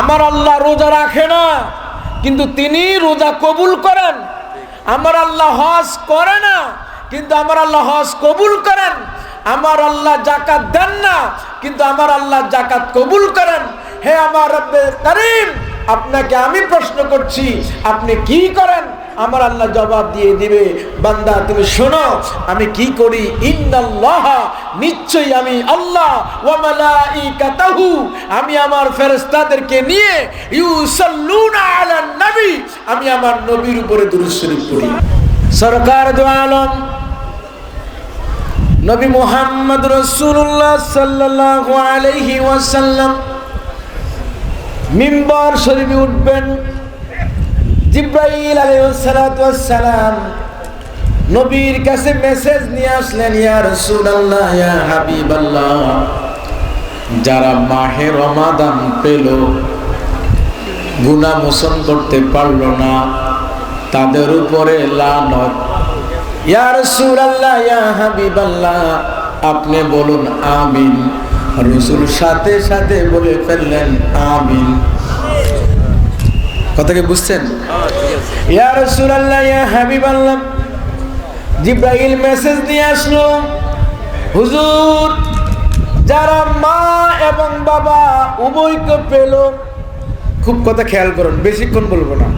আমার আল্লাহ রোজা রাখে না, কিন্তু তিনি রোজা কবুল করেন। আমার আল্লাহ হজ করে না, কিন্তু আমার আল্লাহ হজ কবুল করেন। আমার আল্লাহ জাকাত দেন না, কিন্তু আমার আল্লাহ জাকাত কবুল করেন। হে আমার আপনাকে আমি প্রশ্ন করছি, আপনি কি করেন? আমার আল্লাহ জবাব দিয়ে দিবে, বান্দা, তুমি শোনো, আমি কি করি? ইন্নাল্লাহ, নিশ্চয়ই আমি আল্লাহ, ওয়া মালাইকাতাহু, আমি আমার ফেরেশতাদেরকে নিয়ে ইউসাল্লুনা আলান নবী, আমি আমার নবীর উপরে দুরূদ শরীফ পড়ি। সরকার দো আলম, নবী মুহাম্মদ রাসূলুল্লাহ সাল্লাল্লাহু আলাইহি ওয়াসাল্লাম, মিম্বর শরীফে উঠবেন। জিব্রাইল আলাইহিসসালাম নবীর কাছে মেসেজ নিয়ে আসলেন, ইয়া রাসূলুল্লাহ, ইয়া হাবিবাল্লাহ, যারা মাহে রমাদান পেল গুনাহ মোচন করতে পারল না, তাদের উপরে লানত। ইয়া রাসূলুল্লাহ, ইয়া হাবিবাল্লাহ, আপনি বলুন, আমিন। রসুল সাথে সাথে বলে ফেললেন, আমিন। কথা কি বুঝছেন? ইয়া রাসূলুল্লাহ, ইয়া হাবিবাল্লাহ। জিব্রাইল মেসেজ দিয়ে আসলো। হুজুর, যারা মা এবং বাবা উভয়কে পেল, খুব কথা খেয়াল করুন, বেশিক্ষণ বলব না।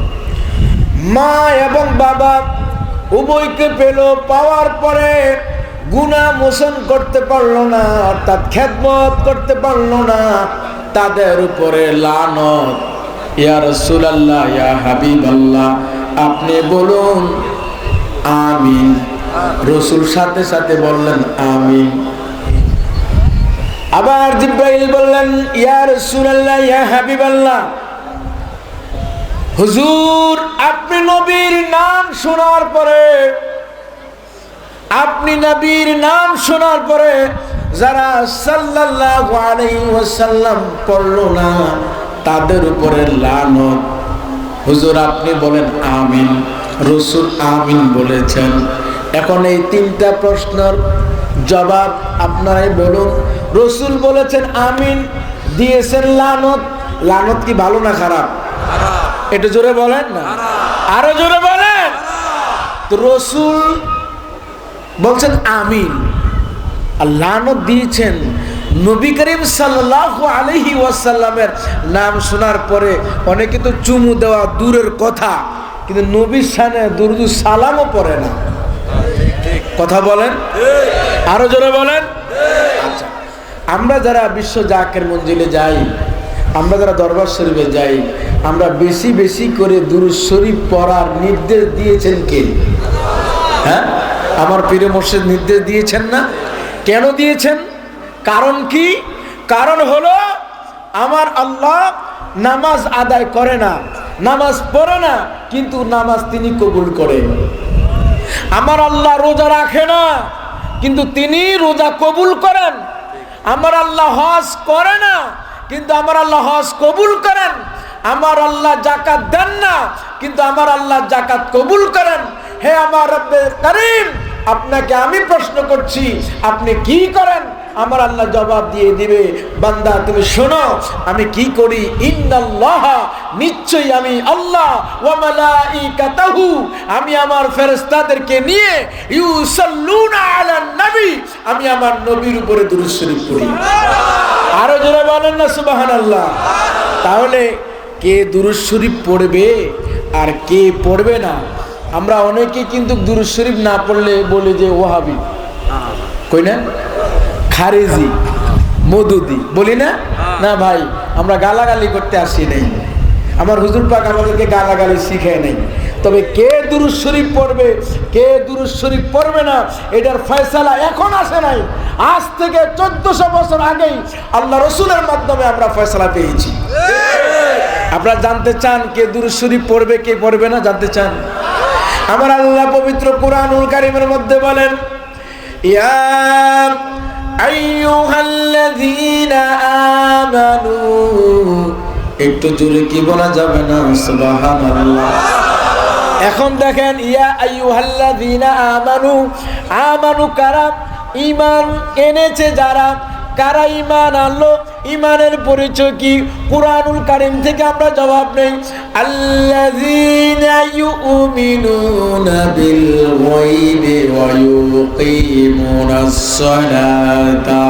মা এবং বাবা উভয়কে পেল, পাওয়ার পরে গুণা মোশন করতে পারল না অর্থাৎ খেদমত করতে পারল না, তাদের উপরে লানত ইয়া রসুলাল্লাহ, ইয়া হাবিব আল্লাহ আপনি বলুন, আমিন। রসুল সাথে সাথে বললেন, আমিন। আবার জিব্রাইল বললেন, ইয়া রসুলাল্লাহ, ইয়া হাবিব আল্লাহ হুজুর, আপনি নবীর নাম শোনার পরে, আপনি নবীর নাম শোনার পরে, যারা সাল্লাল্লাহু আলাইহি ওয়াসাল্লাম পড়ল না তাদের উপরে লানত। হুজুর, আপনি বলেন আমিন, রসুল আমিন বলেছেন। এখন এই তিনটা প্রশ্নের জবাব আপনারাই বলুন। রসুল বলেছেন আমিন, দিয়েছেন লানত। লানত কি ভালো না খারাপ? এটা জোরে বলেন না। আরও জোরে বলেন। রসুল বলছেন আমিন। আর লানত দিয়েছেন নবী করিম সাল্লাহ আলহি ওয়াসাল্লামের নাম শোনার পরে অনেকে তো চুমু দেওয়া দূরের কথা, কিন্তু নবীর সানে দুরদু সালামও পড়ে না। কথা বলেন? আরও জোরে বলেন? আচ্ছা আমরা যারা বিশ্ব জাকের মঞ্জিলে যাই, আমরা যারা দরবার শরীফে যাই, আমরা বেশি বেশি করে দুরুদ শরীফ পড়ার নির্দেশ দিয়েছেন কে? হ্যাঁ? আমার প্রিয় মোর্শেদ নির্দেশ দিয়েছেন না? কেন দিয়েছেন? কারণ কি? কারণ হলো, আমার আল্লাহ নামাজ আদায় করে না। নামাজ পড়ে না, কিন্তু নামাজ তিনি কবুল করেন আমার আল্লাহ রোজা রাখে না, কিন্তু তিনি রোজা কবুল করেন। আমার আল্লাহ হজ করে না, কিন্তু আমার আল্লাহ হজ কবুল করেন। আমার আল্লাহ জাকাত দেন না, কিন্তু আমার আল্লাহ জাকাত কবুল করেন। হে আমার আপনাকে আমি প্রশ্ন করছি, আপনি কি করেন? আমার আল্লাহ জবাব দিয়ে দিবে বান্দা তুমি শোনো আমি কি করি? ইন্নাল্লাহ নিশ্চয়ই আমি আল্লাহ ওয়া মালাইকাতাহু আমি আমার ফেরেশতাদেরকে নিয়ে ইউসাল্লুনা আলান নবী আমি আমার নবীর উপরে দুরূদ শরীফ পড়ি। আরও জোরে বলেন না সুবহানাল্লাহ। তাহলে কে দুরূদ শরীফ পড়বে আর কে পড়বে না? আমরা অনেকে কিন্তু দুরূদ শরীফ না পড়লে বলে যে ওহাবি কই না? খারেজি মধুদি বলি না? না ভাই, আমরা গালাগালি করতে আসি নাই। আমার হুজুর পাক আমাদেরকে গালাগালি শিখায় নাই। তবে কে দুরুদ শরীফ পড়বে, কে দুরুদ শরীফ পড়বে না, এটার ফয়সালা এখন আসে নাই। আজ থেকে চোদ্দশো বছর আগেই আল্লাহ রসুলের মাধ্যমে আমরা ফয়সালা পেয়েছি। আপনারা জানতে চান কে দুরুদ শরীফ পড়বে, কে পড়বে না? জানতে চান? আমার আল্লাহ পবিত্র কোরআনুল কারিমের মধ্যে বলেন, ইয়া একটু জোরে কি বলা যাবে না? সুবহানাল্লাহ। এখন দেখেন, ইয়া আইয়ুহাল্লাযীনা আমানু। আমানু কারা? ঈমান এনেছে যারা কারা ইমান আনলো? ইমানের পরিচয় কি? কোরআনুল কারিম থেকে আমরা জবাব নেই। আল্লাযীনা ইউমিনুনা বিল গায়বি ওয়া ইউকিমুনাস সালাতা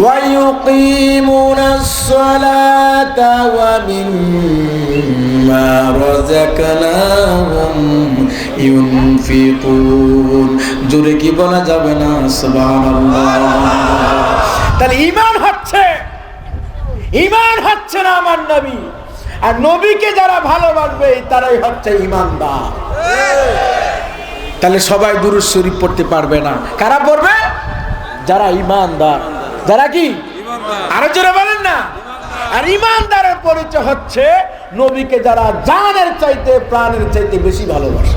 ওয়া ইউকিমুনাস সালাতা ওয়া মিম্মা রাযাকনাহুম ইউনফিকুন। জোরে কি বলা যাবে না? সুবহানাল্লাহ। তাহলে ইমান হচ্ছে। ইমান হচ্ছে না আমার নবী। আর নবীকে যারা ভালোবাসবে তারাই হচ্ছে ইমানদার তাহলে সবাই দুরুদ শরীফ পড়তে পারবে না। কারা পড়বে? যারা ইমানদার যারা কি? আরও জোরে বলেন না। আর ইমানদারের পরিচয় হচ্ছে নবীকে যারা জানের চাইতে প্রাণের চাইতে বেশি ভালোবাসে।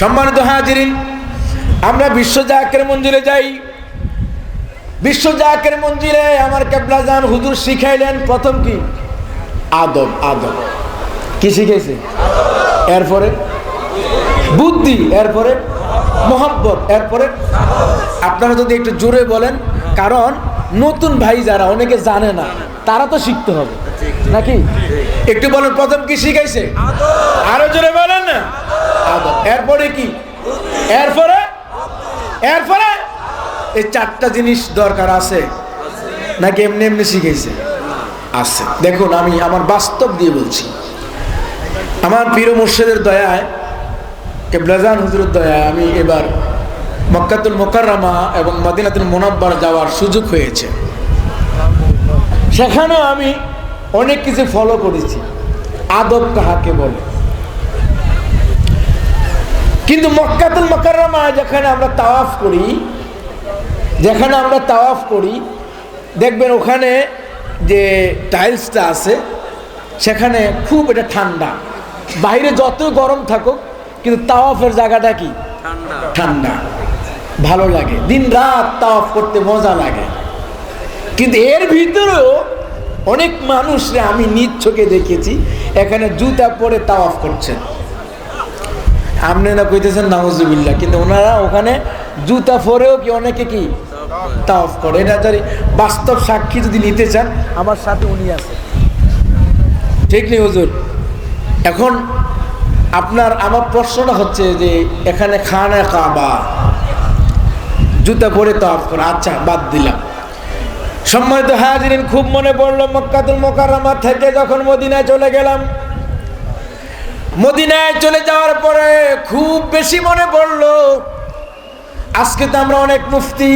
সম্মানিত হাজিরিন আমরা বিশ্ব জাকের মঞ্জিলে যাই। বিশ্ব জাকের আমার কেবলা জান হুজুর শিখাইলেন প্রথম কি? আদব আদব। কি শিখেছে এরপরে? বুদ্ধি, এরপরে? মোহাব্বত, এরপরে? আপনারা যদি একটু জোরে বলেন, কারণ নতুন ভাই যারা, অনেকে জানে না, তারা তো শিখতে হবে। নাকি? একটু বলেন, প্রথম কি শিখাইছে? আরও জোরে বলেন না? এরপরে কি? এরপরে? এরপরে? এই চারটা জিনিস দরকার আছে। নাকি এমনি এমনি শিখেছে আছে। দেখুন, আমি আমার বাস্তব দিয়ে বলছি। আমার প্রিয় মুর্শিদের দয়ায় কেবলাজান হুজুরের দয়ায় আমি এবার মক্কাতুল মোকাররমা এবং মদিনাতুল মোনাব্বার যাওয়ার সুযোগ হয়েছে। সেখানেও আমি অনেক কিছু ফলো করেছি। আদব কাহাকে বলে? কিন্তু মক্কাতুল মোকাররমা যেখানে আমরা তাওয়াফ করি যেখানে আমরা তাওয়াফ করি দেখবেন ওখানে যে টাইলসটা আছে সেখানে খুব এটা ঠান্ডা। বাইরে যত গরম থাকুক কিন্তু তাওয়াফের জায়গাটা কি? ঠান্ডা। ভালো লাগে। দিন রাত তাওয়াফ করতে মজা লাগে। কিন্তু এর ভিতরেও অনেক মানুষরা আমি নিজ চোখে দেখেছি এখানে জুতা পরে তাওয়াফ করছেন। আপনি না কইতেছেন নাউজুবিল্লাহ। কিন্তু ওনারা ওখানে জুতা পরেও কি অনেকে কি তাওয়াফ করে। এটা যদি বাস্তব সাক্ষী যদি নিতে চান, আমার সাথে উনি আছে ঠিক নেই, হুজুর? এখন আপনার, আমার প্রশ্নটা হচ্ছে যে এখানে খানা কাবা, জুতা পরে তাওয়াফ করে। আচ্ছা বাদ দিলাম। সম্মানিত হাজিরিন, খুব মনে পড়ল মক্কাতুল মোকাররমা থেকে যখন মদিনায় চলে গেলাম। মদিনায় চলে যাওয়ার পরে খুব বেশি মনে পড়ল। আজকে তো আমরা অনেক মুফতি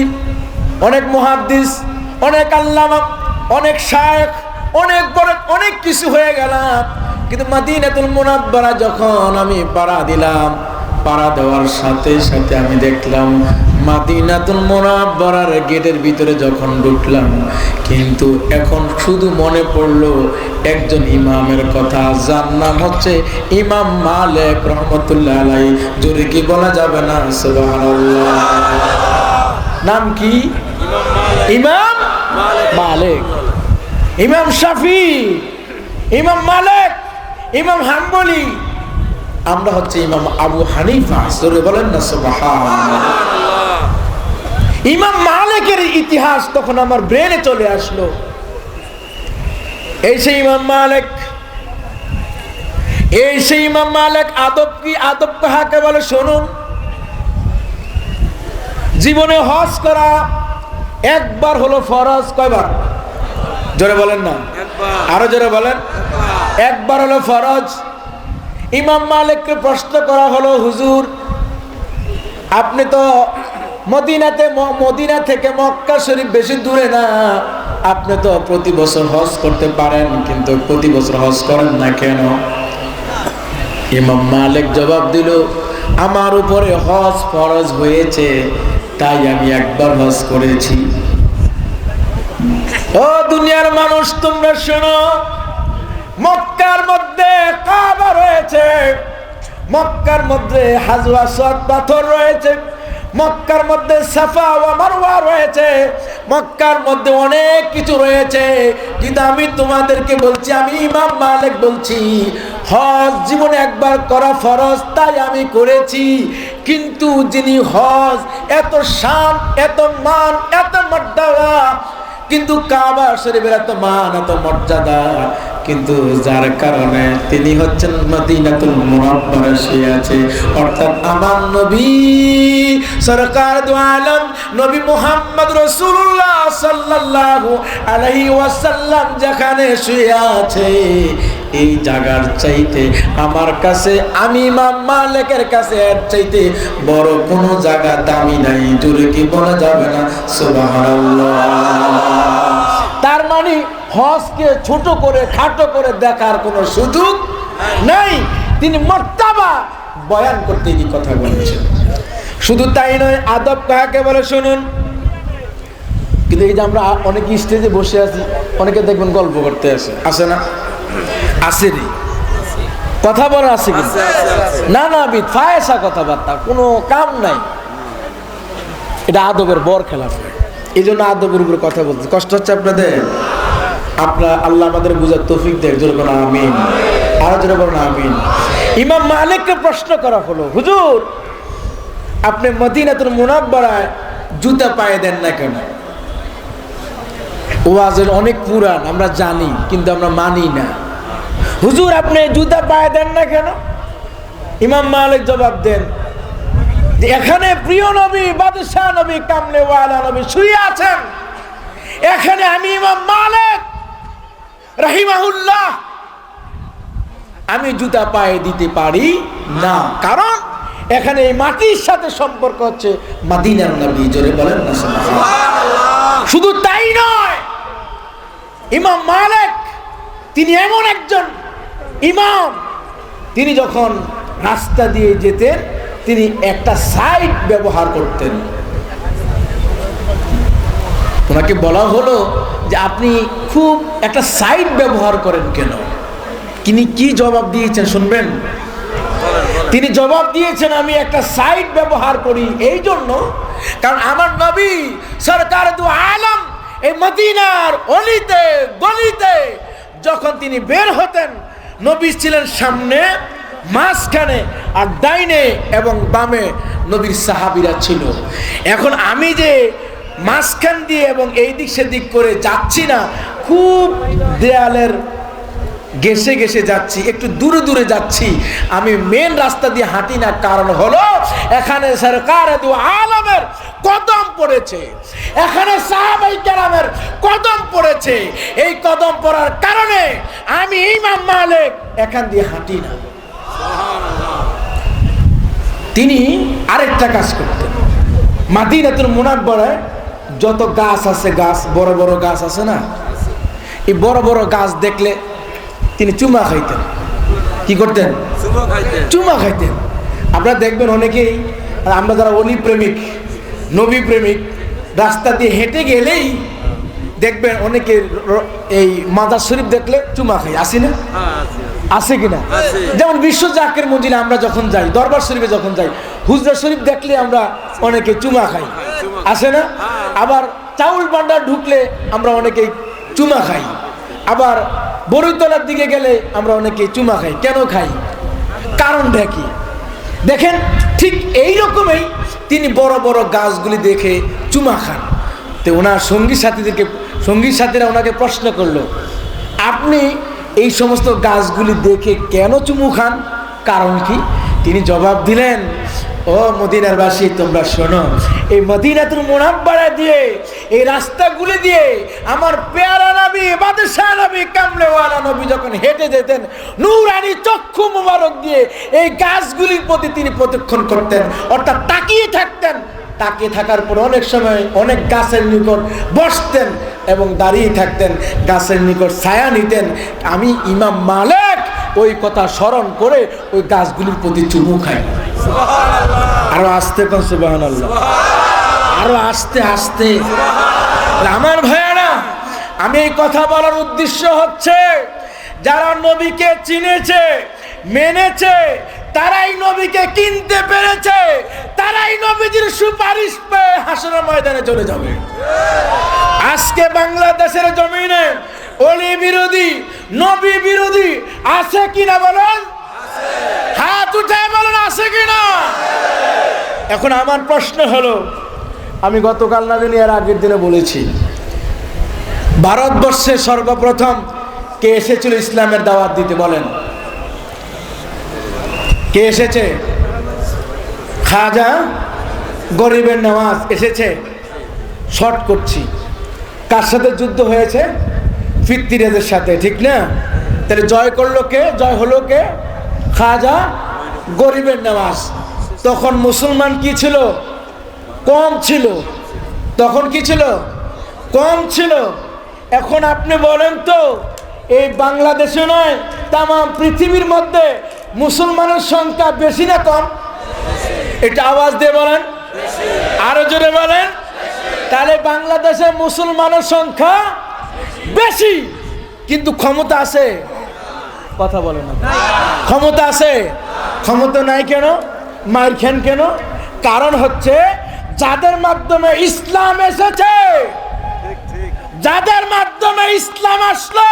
অনেক মুহাদ্দিস, অনেক আল্লামা, অনেক শায়েখ, অনেক বড়, অনেক কিছু হয়ে গেলাম। কিন্তু মাদিনাতুল মুনাব্বারা যখন আমি পাড়া দিলাম, পাড়া দেওয়ার সাথে সাথে আমি দেখলাম মাদিনাতুল মুনাব্বারার গেটের ভিতরে যখন ঢুকলাম, কিন্তু এখন শুধু মনে পড়ল একজন ইমামের কথা, যার নাম হচ্ছে ইমাম মালিক রহমতুল্লাহ আলাই জোরে কি বলা যাবে না? সুবহানাল্লাহ। নাম কি? ইমাম মালিক। ইমাম শাফি, ইমাম মালিক, ইমাম হাম্বলি। আমরা হচ্ছে ইমাম আবু হানিফা, জোরে বলেন না ইমাম মালিকের ইতিহাস তখন আমার ব্রেনে চলে আসলো। এই সেই ইমাম মালিক, এই সেই ইমাম মালিক, আদব কি আদব কাহাকে বলে? শুনুন। জীবনে হজ করা একবার হলো ফরজ কয়বার? জোরে বলেন না। আরও জোরে বলেন। একবার। হলো ফরজ। ইমাম মালিককে প্রশ্ন করা হলো হুজুর আপনি তো মদিনাতে মদিনা থেকে মক্কা শরীফ বেশি দূরে না। আপনি তো প্রতি বছর হজ করতে পারেন কিন্তু প্রতি বছর হজ করেন না কেন? ইমাম মালিক জবাব দিল আমার উপরে হজ ফরজ হয়েছে তাই আমি একবার হজ করেছি। ও দুনিয়ার মানুষ, তোমরা শোনো, মক্কার মধ্যে কাবা রয়েছে। মক্কার মধ্যে হাজু আসওয়াদ পাথর রয়েছে। মক্কার মধ্যে সাফা ও মারওয়া রয়েছে। মক্কার মধ্যে অনেক কিছু রয়েছে। কিন্তু আমি তোমাদেরকে বলছি, আমি ইমাম মালিক বলছি, হজ জীবনে একবার করা ফরজ, তাই আমি করেছি। কিন্তু যিনি হজ, এত শান, এত মান, এত মর্যাদা কিন্তু কাবা শরীফের এত মান এত মর্যাদা। কিন্তু যার কারণে তিনি হচ্ছেন মদিনাতুল মুনাব্বারা শুয়ে আছে। অর্থাৎ আমার নবী, সরকার দু আলম, নবী মুহাম্মদ রাসূলুল্লাহ সাল্লাল্লাহু আলাইহি ওয়াসাল্লাম যেখানে শুয়ে আছে, এই জায়গার চাইতে আমার কাছে, আমি ইমাম মালিকের কাছে এর চাইতে বড় কোনো জায়গা দামি নাই, জোরে কি বলা যাবে না? সুবহানাল্লাহ। তার মানে হজকে ছোট করে খাটো করে দেখার কোনো সুযোগ নাই। তিনি মর্তাবা বয়ান করতে গিয়ে কথা বলেছেন। শুধু তাই নয় আদব কাহাকে বলে শুনুন? কিন্তু এই যে আমরা অনেক স্টেজে বসে আছি অনেকে দেখবেন গল্প করতে আসে। আসে না? আসে রে কথা বলা আছে কিন্তু না না বিদ ফায়সা কথাবার্তা কোনো কাম নাই। এটা আদবের বর খেলা এই জন্য আদবের উপরে কথা বলতে কষ্ট হচ্ছে আপনাদের? আপনার আল্লাহ আমাদের বুঝার তৌফিক দেখ জোর আমিন। আরও জোরে বলুন আমিন। ইমাম মালিককে প্রশ্ন করা হলো, হুজুর, আপনি মদিনাতুল মুনাব্বারায় জুতা পায়ে দেন না কেন? ওয়াজের অনেক পুরান আমরা জানি, কিন্তু আমরা মানি না। হুজুর, আপনি জুতা পায়ে দেন না কেন? ইমাম মালিক জবাব দেন এখানে প্রিয় নবী, বাদশাহ নবী, কামলে ওয়ালা নবী শুয়ে আছেন। এখানে আমি ইমাম মালিক রাহিমাহুল্লাহ। আমি জুতা পায়ে দিতে পারি না। কারণ এখানে এই মাটির সাথে সম্পর্ক হচ্ছে মাদিনার নবী জোরে বলেন না। শুধু তাই নয় ইমাম মালিক তিনি এমন একজন ইমাম তিনি যখন রাস্তা দিয়ে যেতেন তিনি একটা সাইড ব্যবহার করতেন। ওনাকে বলা হলো যে আপনি খুব একটা সাইড ব্যবহার করেন কেন? তিনি কি জবাব দিয়েছেন শুনবেন? তিনি জবাব দিয়েছেন, আমি একটা সাইড ব্যবহার করি এই জন্য, কারণ আমার নবী সরকার দু আলম এই মদিনার অলিতে, গলিতে যখন তিনি বের হতেন, নবী ছিলেন সামনে, মাঝখানে আর ডাইনে এবং বামে নবীর সাহাবিরা ছিল। এখন আমি যে মাঝখান দিয়ে এবং এই দিক সেদিক করে যাচ্ছি না। খুব দেয়ালের গেসে গেসে যাচ্ছি, একটু দূরে দূরে যাচ্ছি। আমি মেন রাস্তা দিয়ে হাঁটি না, কারণ হলো এখানে সরকার আলমের কদম পড়েছে। এখানে সাহাবাই কেরামের কদম পড়েছে। এই কদম পড়ার কারণে আমি ইমাম মালিক এখান দিয়ে হাঁটি না। তিনি আরেকটা কাজ করতেন। মাদিনাতুল মুনাব্বরায় যত গাছ আছে গাছ বড় বড় গাছ আছে না? এই বড় বড় গাছ দেখলে তিনি চুমা খাইতেন। কি করতেন? চুমা খাইতেন। আপনারা দেখবেন অনেকেই আর আমরা যারা অলি প্রেমিক নবী প্রেমিক রাস্তা দিয়ে হেঁটে গেলেই দেখবেন অনেকে এই মাদার শরীফ দেখলে চুমা খাই আসি না? আছে কিনা? আছে। যেমন বিশ্ব জাকের মঞ্জিলে আমরা যখন যাই দরবার শরীফে যখন যাই হুজরা শরীফ দেখলে আমরা অনেকে চুমা খাই। আসে না? আবার চাউল ভান্ডার ঢুকলে আমরা অনেকেই চুমা খাই। আবার বরুতলার দিকে গেলে আমরা অনেকে চুমা খাই। কেন খাই? কারণটা কি? দেখেন, ঠিক এই রকমই তিনি বড় বড় গাছগুলি দেখে চুমা খান। তো ওনার সঙ্গী সাথীদেরকে, সঙ্গী সাথীরা ওনাকে প্রশ্ন করল, আপনি এই সমস্ত গাছগুলি দেখে কেন চুমু খান? কারণ কি? তিনি জবাব দিলেন ও মদিনার বাসী তোমরা শোনো। এই মদিনাতুল মুনাব্বারা দিয়ে, এই রাস্তাগুলি দিয়ে আমার পেয়ারা নবী, বাদশাহ নবী, কামলেওয়ালা নবী যখন হেঁটে যেতেন, নূরানি চক্ষু মুবারক দিয়ে এই গাছগুলির প্রতি তিনি প্রদক্ষণ করতেন, অর্থাৎ তাকিয়ে থাকতেন। তাকিয়ে থাকার পর অনেক সময় অনেক গাছের নিকট বসতেন এবং দাঁড়িয়ে থাকতেন, গাছের নিকট ছায়া নিতেন। আমি ইমাম মালিক, ওই কথা স্মরণ করে ওই গাছগুলির প্রতি চুমু খাই। আরও আসতে কোন সুবাহ আরও আস্তে আস্তে। আমার ভাইয়ারা আমি এই কথা বলার উদ্দেশ্য হচ্ছে যারা নবীকে চিনেছে মেনেছে তারাই নবীকে কিনতে পেরেছে তারাই নবীজির সুপারিশ পেয়ে হাসনের ময়দানে চলে যাবে। আজকে বাংলাদেশের জমিনে অলি বিরোধী নবী বিরোধী আছে কিনা বলেন? বলেন, আছে কিনা এখন আমার প্রশ্ন হলো, আমি গতকাল না দিনে এর আগের দিনে বলেছি ভারতবর্ষে সর্বপ্রথম কে এসেছিল ইসলামের দাওয়াত দিতে বলেন? কে এসেছে? খাজা গরিবের নামাজ এসেছে? শর্ট করছি। কার সাথে যুদ্ধ হয়েছে? ফিত্তিরাজের সাথে, ঠিক না? তাহলে জয় করল কে? জয় হলো কে? খাজা গরিবের নামাজ। তখন মুসলমান কি ছিল? কম ছিল। তখন কি ছিল? কম ছিল। এখন আপনি বলেন তো, এই বাংলাদেশে নয় তাম পৃথিবীর মধ্যে মুসলমানের সংখ্যা বেশি না কম? এটা আওয়াজ দিয়ে বলেন। আরও জোরে বলেন। তাহলে বাংলাদেশে মুসলমানের সংখ্যা বেশি। কিন্তু ক্ষমতা আছে? কথা বলে না। ক্ষমতা আছে? ক্ষমতা নাই কেন? মায়ের খেন কেন? কারণ হচ্ছে যাদের মাধ্যমে ইসলাম এসেছে, যাদের মাধ্যমে ইসলাম আসলো,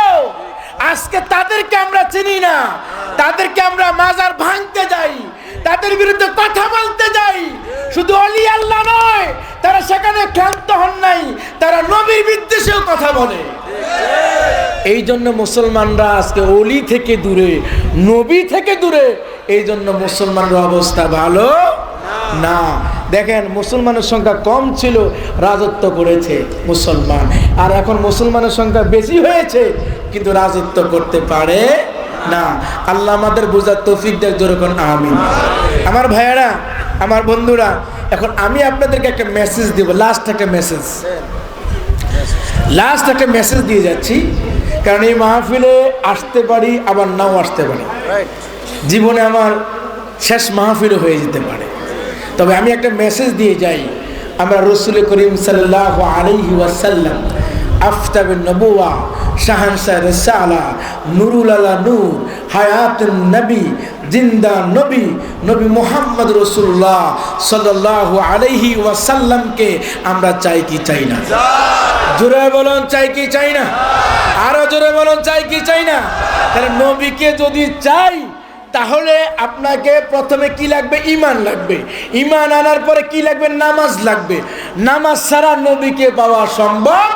আজকে তাদেরকে আমরা চিনি না। তাদেরকে আমরা মাজার ভাঙতে যাই, তাদের বিরুদ্ধে কথা বলতে যাই। শুধু অলি আল্লাহ নয়, তারা সেখানে ক্লান্ত হন নাই, তারা নবীর বিদ্বেষেও কথা বলে। এই জন্য মুসলমানরা আজকে অলি থেকে দূরে, নবী থেকে দূরে এই জন্য মুসলমানের অবস্থা ভালো? না। দেখেন, মুসলমানের সংখ্যা কম ছিল, রাজত্ব করেছে মুসলমান। আর এখন মুসলমানের সংখ্যা বেশি হয়েছে, কিন্তু রাজত্ব করতে পারে না। আল্লাহ আমাদের বোঝার তৌফিক দেখ যেরকম আমিন। আমার ভাইয়েরা, আমার বন্ধুরা, এখন আমি আপনাদেরকে একটা মেসেজ দেব লাস্ট একটা মেসেজ লাস্ট একটা মেসেজ দিয়ে যাচ্ছি, কারণ এই মাহফিলে আসতে পারি, আবার নাও আসতে পারি। জীবনে আমার শেষ মাহফিলও হয়ে যেতে পারে। তবে আমি একটা মেসেজ দিয়ে যাই। আমরা রসুল করিম সাল্লাহ আলহি ওয়াসাল্লাম আফতাবে নবুয়া শাহানশাহ রসালা নুরুল আলা নূর হায়াত নবী, জিন্দা নবী নবী মোহাম্মদ রসুল্লাহ সাল্লাহ আলহি ওয়াসাল্লামকে আমরা চাই কি চাই না? জোরে বলুন, চাই কি চাই না? আরও জোরে বলুন, চাই কি চাই না? তাহলে নবীকে যদি চাই তাহলে আপনাকে প্রথমে কি লাগবে? ইমান লাগবে। ইমান আনার পরে কি লাগবে? নামাজ লাগবে। নামাজ ছাড়া নবীকে পাওয়া সম্ভব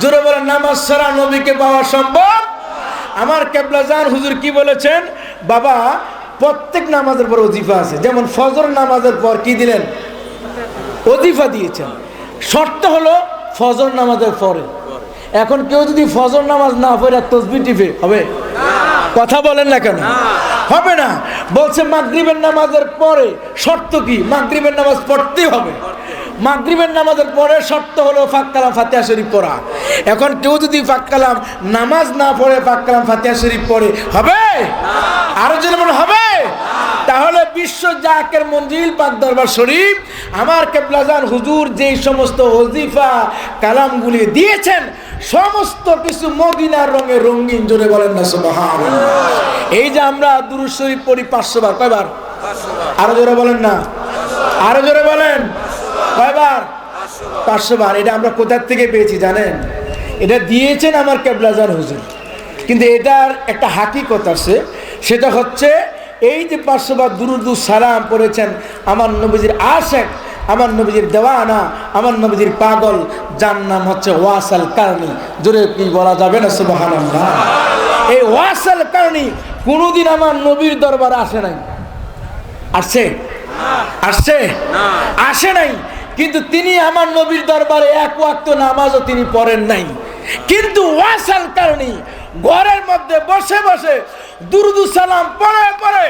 জোরে বলেন, নামাজ ছাড়া নবীকে পাওয়া সম্ভব আমার কেবলাজান হুজুর কি বলেছেন? বাবা, প্রত্যেক নামাজের পর অজিফা আছে। যেমন ফজর নামাজের পর কি দিলেন? অজিফা দিয়েছেন। শর্ত হলো ফজর নামাজের পরে। এখন কেউ যদি ফজর নামাজ না পড়ে, তসবি টিপে হবে? কথা বলেন না কেন? হবে না। বলছে মাগরিবের নামাজের পরে শর্ত কি? মাগরিবের নামাজ পড়তেই হবে। মাগরিবের নামাজের পরে শর্ত হলো ফাক্কালাম ফাতিহা শরীফ পড়া। এখন কেউ যদি ফাক্কালাম নামাজ না পড়ে ফাক্কালাম ফাতিহা শরীফ পড়ে, হবে? আরও যেন মনে হবে? তাহলে বিশ্ব জাকের মঞ্জিল, পাক দরবার শরীফ, আমার কেবলাজান হুজুর যেই সমস্ত ওজিফা কালামগুলি দিয়েছেন সমস্ত কিছু মদিনার রঙে রঙিন জোরে বলেন না সুবহান এই যে আমরা দুরুদ শরীফ পড়ি পাঁচশো বার, কয়বার? আরও জোরে বলেন না। আরও জোরে বলেন। কয়বার? পাঁচশো বার। এটা আমরা কোথার থেকে পেয়েছি জানেন? এটা দিয়েছেন আমার কেবলাজান হুজুর। কিন্তু এটার একটা হাকিকত আছে। সেটা হচ্ছে, এই যে পাঁচশো বার দুরুদু সালাম পড়েছেন আমার নবীজির আশেক আমার নবীজির দেওয়ানা আমার নবীজির পাগল যার নাম হচ্ছে ওয়াসাল কারণী। জোরে কি বলা যাবে না সুবাহান এই ওয়াসাল কারণী কোনোদিন আমার নবীর দরবার আসে নাই। আসছে? আসছে? আসে নাই। কিন্তু তিনি আমার নবীর দরবারে এক ওয়াক্ত নামাজও তিনি পড়েন নাই। কিন্তু ওয়াসাল কারণী ঘরের মধ্যে বসে বসে দুরুদু সালাম পড়ে পড়ে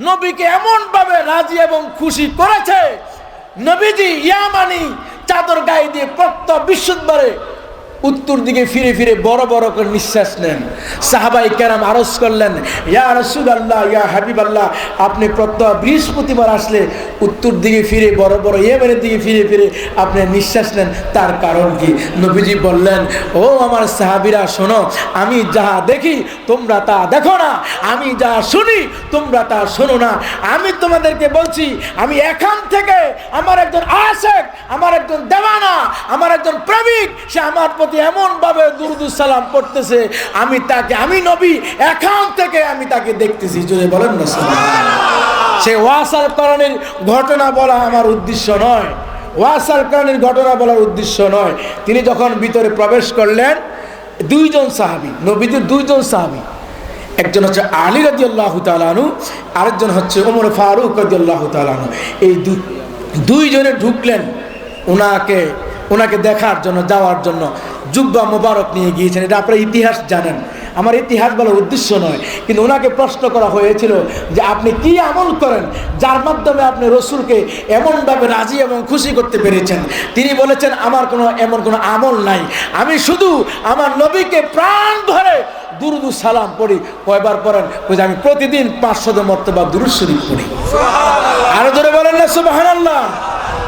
নবীকে এমন ভাবে রাজি এবং খুশি করেছে নবীজি ইয়ামানি চাদর গায়ে দিয়ে প্রত্যহ বিশুদ্ধবারে উত্তর দিকে ফিরে ফিরে বড় বড় করে নিঃশ্বাস নেন। সাহাবাই কেরাম আরজ করলেন, ইয়া রসুল আল্লাহ ইয়া হাবিব আল্লাহ আপনি প্রত্যহ বৃহস্পতিবার আসলে উত্তর দিকে ফিরে, বড় বড় ইয়েমেনের দিকে ফিরে ফিরে আপনি নিঃশ্বাস নেন। তার কারণ কি? নবীজি বললেন, ও আমার সাহাবিরা, শোনো, আমি যাহা দেখি তোমরা তা দেখো না। আমি যা শুনি তোমরা তা শোনো না। আমি তোমাদেরকে বলছি, আমি এখান থেকে আমার একজন আশেক, আমার একজন দেওয়ানা, আমার একজন প্রেমিক, সে আমার প্রতি এমন ভাবে দুরুদুস সালাম পড়তেছে, আমি তাকে, আমি নবী, এখান থেকে আমি তাকে দেখতেছি যদি বলেন না সে ওয়াসাল করণের ঘটনা বলা আমার উদ্দেশ্য নয়। ওয়াসাল করণের ঘটনা বলার উদ্দেশ্য নয়। তিনি যখন ভিতরে প্রবেশ করলেন, দুইজন সাহাবি, নবীদের দুইজন সাহাবি। একজন হচ্ছে আলী রাজি আল্লাহ তালানু আরেকজন হচ্ছে ওমর ফারুক রাজি আল্লাহ তালানু এই দুইজনে ঢুকলেন ওনাকে ওনাকে দেখার জন্য যাওয়ার জন্য জুব্বা মোবারক নিয়ে গিয়েছেন। এটা আপনারা ইতিহাস জানেন। আমার ইতিহাস বলার উদ্দেশ্য নয় কিন্তু ওনাকে প্রশ্ন করা হয়েছিল যে আপনি কি আমল করেন যার মাধ্যমে আপনি রসুলকে এমনভাবে রাজি এবং খুশি করতে পেরেছেন? তিনি বলেছেন আমার কোনো এমন কোনো আমল নাই। আমি শুধু আমার নবীকে প্রাণ ধরে দুরুদু সালাম পড়ি। কয়বার পড়েন? ওই যে আমি প্রতিদিন পাঁচশত মর্তবা দুরুদ শরীফ পড়ি। আরও ধরে বলেন না সুবহানাল্লাহ।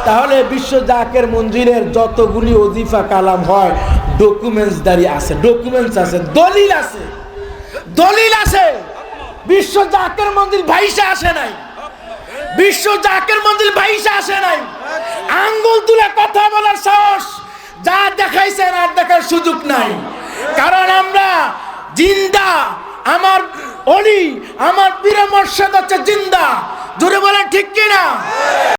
তাহলে বিশ্ব জাকের মঞ্জিলের যতগুলি অজিফা কালাম হয় ডকুমেন্টস দাঁড়িয়ে আছে ডকুমেন্টস আছে, দলিল আছে দলিল আছে। বিশ্ব জাকের মন্দির ভাইসা আসে নাই। বিশ্ব জাকের মন্দির ভাইসা আসে নাই। আঙ্গুল তুলে কথা বলার সাহস যা দেখাইছেন আর দেখার সুযোগ নাই। কারণ আমরা জিন্দা, আমার অলি, আমার পীর হচ্ছে জিন্দা।